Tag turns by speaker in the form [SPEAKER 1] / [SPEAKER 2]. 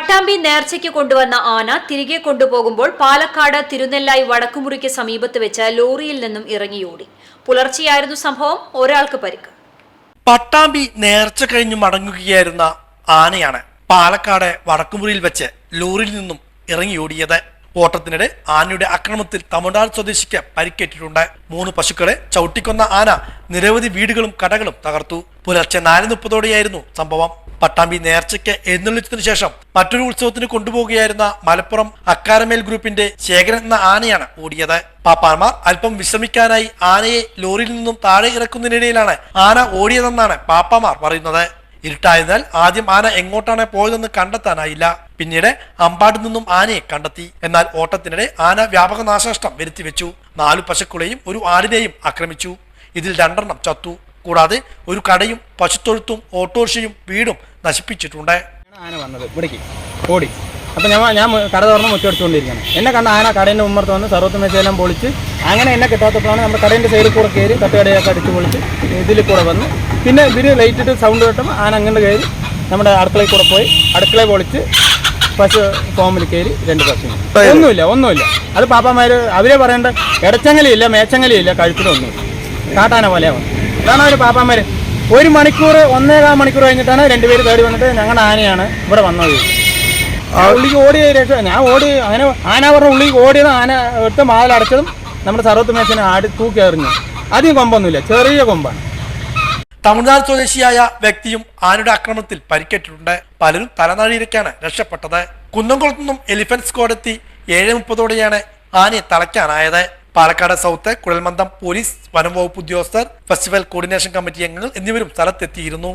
[SPEAKER 1] പട്ടാമ്പി നേർച്ചയ്ക്ക് കൊണ്ടുവന്ന ആന തിരികെ കൊണ്ടുപോകുമ്പോൾ പാലക്കാട് തിരുനെല്ലായി വടക്കുമുറിക്ക് സമീപത്ത് വെച്ച ലോറിയിൽ നിന്നും ഇറങ്ങിയോടി. പുലർച്ചെയായിരുന്നു സംഭവം. ഒരാൾക്ക് പരിക്ക്.
[SPEAKER 2] പട്ടാമ്പി നേർച്ച കഴിഞ്ഞു മടങ്ങുകയായിരുന്ന ആനയാണ് പാലക്കാട് വടക്കുമുറിയിൽ വെച്ച് ലോറിയിൽ നിന്നും ഇറങ്ങിയോടിയത്. ഓട്ടത്തിനിടെ ആനയുടെ ആക്രമണത്തിൽ തമിഴ്നാട് സ്വദേശിക്ക് പരിക്കേറ്റിട്ടുണ്ട്. മൂന്ന് പശുക്കളെ ചവിട്ടിക്കൊന്ന ആന നിരവധി വീടുകളും കടകളും തകർത്തു. പുലർച്ചെ നാല് മുപ്പതോടെയായിരുന്നു സംഭവം. പട്ടാമ്പി നേർച്ചയ്ക്ക് എഴുന്നള്ളിച്ചതിനു ശേഷം മറ്റൊരു ഉത്സവത്തിന് കൊണ്ടുപോവുകയായിരുന്ന മലപ്പുറം അക്കാരമേൽ ഗ്രൂപ്പിന്റെ ശേഖരൻ എന്ന ആനയാണ് ഓടിയത്. പാപ്പാന്മാർ അല്പം വിശ്രമിക്കാനായി ആനയെ ലോറിയിൽ നിന്നും താഴെ ഇറക്കുന്നതിനിടയിലാണ് ആന ഓടിയതെന്നാണ് പാപ്പാമാർ പറയുന്നത്. ഇരുട്ടായതിനാൽ ആദ്യം ആന എങ്ങോട്ടാണ് പോയതെന്ന് കണ്ടെത്താനായില്ല. പിന്നീട് അമ്പാട് നിന്നും ആനയെ കണ്ടെത്തി. എന്നാൽ ഓട്ടത്തിനിടെ ആന വ്യാപക നാശനഷ്ടം വരുത്തിവെച്ചു. നാലു പശുക്കളെയും ഒരു ആടിനെയും ആക്രമിച്ചു. ഇതിൽ രണ്ടെണ്ണം ചത്തു. കൂടാതെ ഒരു കടയും പശുത്തൊഴുത്തും ഓട്ടോറിക്ഷയും വീടും നശിപ്പിച്ചിട്ടുണ്ട്.
[SPEAKER 3] ആന വന്നത്. ഓടി. അപ്പം ഞാൻ ഞാൻ കട തുറന്ന് മുറ്റടിച്ചുകൊണ്ടിരിക്കുകയാണ്. എന്നെ കണ്ട ആന കടേന്റെ ഉമ്മർത്ത് വന്ന് സർവത്ത് മെച്ചയെല്ലാം പൊളിച്ച് അങ്ങനെ എന്നെ കിട്ടാത്തപ്പോഴാണ് നമ്മുടെ കടേന്റെ സൈഡിൽ കൂടെ കയറി തട്ടുകടയൊക്കെ അടിച്ച് പൊളിച്ച് ഇതിൽ കൂടെ വന്ന് പിന്നെ ഇവർ ലൈറ്റ് ഇട്ട് സൗണ്ട് കേട്ടപ്പോൾ ആന അങ്ങോട്ട് കയറി നമ്മുടെ അടുക്കളയിൽ കൂടെ പോയി അടുക്കളയിൽ പൊളിച്ച് പശു ഫോമിൽ കയറി രണ്ട് പശു ഒന്നുമില്ല ഒന്നുമില്ല. അത് പാപ്പന്മാർ അവരെ പറയേണ്ട ഇടച്ചങ്ങലിയില്ല മേച്ചങ്ങലിയില്ല കഴുത്തിലൊന്നും കാട്ടാന പോലെയാണ് അതാണ് അവർ പാപ്പന്മാർ ഒരു മണിക്കൂർ ഒന്നേകാൽ മണിക്കൂർ കഴിഞ്ഞിട്ടാണ് രണ്ടുപേര് തേടി വന്നിട്ട് ഞങ്ങളുടെ ആനയാണ് ഇവിടെ വന്നത്. ഉള്ളിക്ക് ഓടിയ രക്ഷ ഞാൻ ഓടി അങ്ങനെ ആന പറഞ്ഞ ഉള്ളിക്ക് ഓടിയത് ആന എടുത്ത മാലടച്ചതും നമ്മുടെ സർവത്ത് മേശനെ ആടി തൂക്കി എറിഞ്ഞു. അധികം കൊമ്പൊന്നുമില്ല ചെറിയ കൊമ്പാണ്.
[SPEAKER 2] തമിഴ്നാട് സ്വദേശിയായ വ്യക്തിയും ആനയുടെ ആക്രമണത്തിൽ പരിക്കേറ്റിട്ടുണ്ട്. പലരും തലനാഴിയിലേക്കാണ് രക്ഷപ്പെട്ടത്. കുന്നംകുളത്തു നിന്നും എലിഫന്റ് സ്ക്വാഡ് എത്തി ഏഴ് മുപ്പതോടെയാണ് ആനയെ തളയ്ക്കാനായത്. പാലക്കാട് സൗത്ത് കുഴൽമന്ദം പോലീസ് വനം വകുപ്പ് ഉദ്യോഗസ്ഥർ ഫെസ്റ്റിവൽ കോർഡിനേഷൻ കമ്മിറ്റി അംഗങ്ങൾ എന്നിവരും സ്ഥലത്തെത്തിയിരുന്നു.